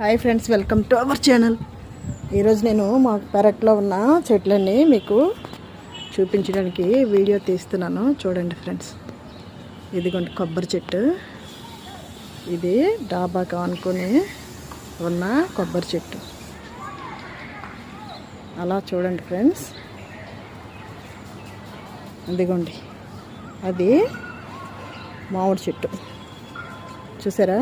Hi friends welcome to our channel. ఈరోజు నేను మా పెరట్లో ఉన్న చెట్లన్నీ మీకు చూపించడానికి వీడియో తీస్తున్నాను. చూడండి ఫ్రెండ్స్ ఇదిగోండి కొబ్బరి చెట్టు. ఇది డాబాగా అనుకుని ఉన్న కొబ్బరి చెట్టు. అలా చూడండి ఫ్రెండ్స్. ఇదిగోండి అది మామిడి చెట్టు. చూసారా?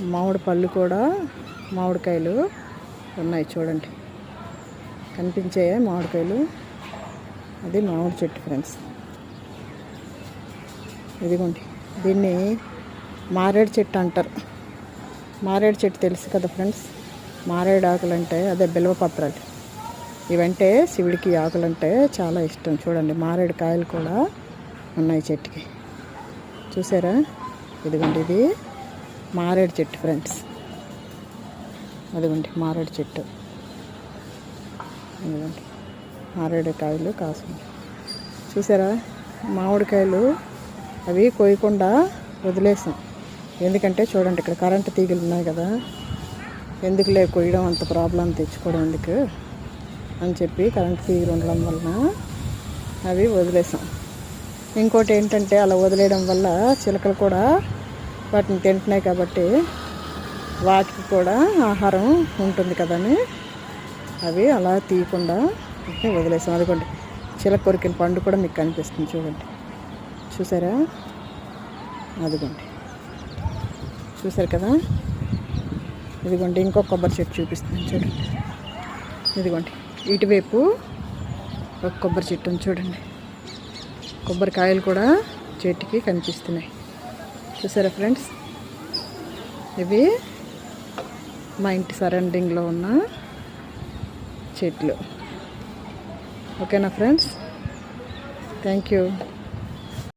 మామిడి పళ్ళు కూడా మామిడికాయలు ఉన్నాయి చూడండి. కనిపించాయా మామిడికాయలు? అది మామిడి చెట్టు ఫ్రెండ్స్ ఇదిగోండి. దీన్ని మారేడు చెట్టు అంటారు. మారేడు చెట్టు తెలుసు కదా ఫ్రెండ్స్ మారేడు ఆకులు అంటే అదే బిల్వపత్రాలు ఇవంటే శివుడికి ఆకులు అంటే చాలా ఇష్టం. చూడండి మారేడు కాయలు కూడా ఉన్నాయి చెట్టుకి. చూసారా? ఇదిగోండి ఇది. మారేడు చెట్టు ఫ్రెండ్స్. అదిగోండి మారేడు చెట్టు. అదిగోండి మారేడు కాయలు కాసు చూసారా? మామిడికాయలు అవి కోయకుండా వదిలేసాం. ఎందుకంటే చూడండి ఇక్కడ కరెంటు తీగలు ఉన్నాయి కదా. ఎందుకులే కొయ్యడం అంత ప్రాబ్లం తెచ్చుకోవడం ఎందుకు అని చెప్పి కరెంటు తీగలు ఉండడం వలన అవి వదిలేసాం. ఇంకోటి ఏంటంటే అలా వదిలేయడం వల్ల చిలకలు కూడా వాటిని తింటున్నాయి కాబట్టి వాటికి కూడా ఆహారం ఉంటుంది కదని అవి అలా తీయకుండా వదిలేసాం. అదిగోండి చిలక కొరికిన పండు కూడా మీకు కనిపిస్తుంది చూడండి. చూసారా? అదిగోండి. చూసారు కదా? ఇదిగోండి ఇంకో కొబ్బరి చెట్టు చూపిస్తుంది చూడండి. ఇదిగోండి ఇటువైపు ఒక కొబ్బరి చెట్టు ఉంది చూడండి. కొబ్బరికాయలు కూడా చెట్టుకి కనిపిస్తున్నాయి. చూసారా ఫ్రెండ్స్? ఇవి మా ఇంటి సరౌండింగ్లో ఉన్న చెట్లు. ఓకేనా ఫ్రెండ్స్? Thank you